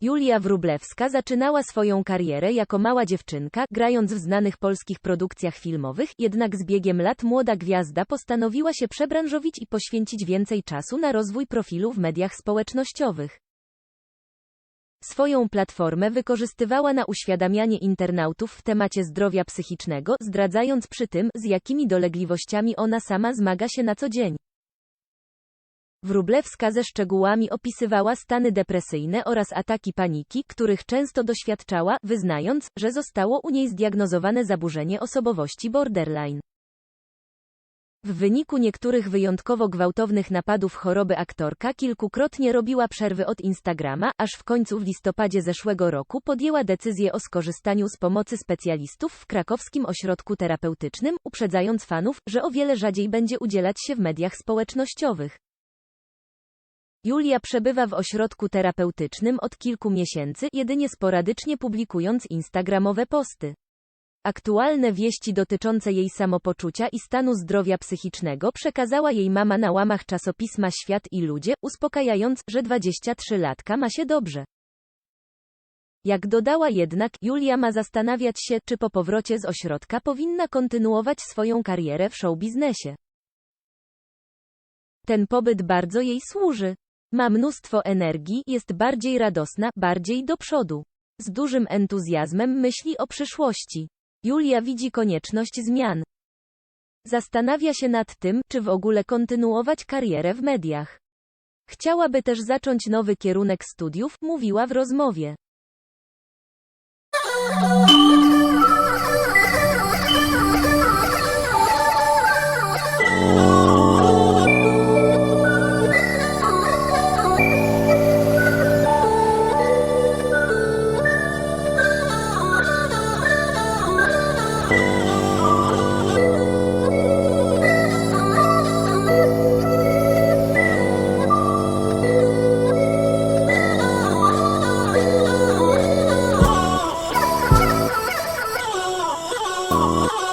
Julia Wróblewska zaczynała swoją karierę jako mała dziewczynka, grając w znanych polskich produkcjach filmowych, jednak z biegiem lat młoda gwiazda postanowiła się przebranżowić i poświęcić więcej czasu na rozwój profilu w mediach społecznościowych. Swoją platformę wykorzystywała na uświadamianie internautów w temacie zdrowia psychicznego, zdradzając przy tym, z jakimi dolegliwościami ona sama zmaga się na co dzień. Wróblewska ze szczegółami opisywała stany depresyjne oraz ataki paniki, których często doświadczała, wyznając, że zostało u niej zdiagnozowane zaburzenie osobowości borderline. W wyniku niektórych wyjątkowo gwałtownych napadów choroby aktorka kilkukrotnie robiła przerwy od Instagrama, aż w końcu w listopadzie zeszłego roku podjęła decyzję o skorzystaniu z pomocy specjalistów w krakowskim ośrodku terapeutycznym, uprzedzając fanów, że o wiele rzadziej będzie udzielać się w mediach społecznościowych. Julia przebywa w ośrodku terapeutycznym od kilku miesięcy, jedynie sporadycznie publikując instagramowe posty. Aktualne wieści dotyczące jej samopoczucia i stanu zdrowia psychicznego przekazała jej mama na łamach czasopisma Świat i Ludzie, uspokajając, że 23-latka ma się dobrze. Jak dodała jednak, Julia ma zastanawiać się, czy po powrocie z ośrodka powinna kontynuować swoją karierę w showbiznesie. Ten pobyt bardzo jej służy. Ma mnóstwo energii, jest bardziej radosna, bardziej do przodu. Z dużym entuzjazmem myśli o przyszłości. Julia widzi konieczność zmian. Zastanawia się nad tym, czy w ogóle kontynuować karierę w mediach. Chciałaby też zacząć nowy kierunek studiów, mówiła w rozmowie. Oh.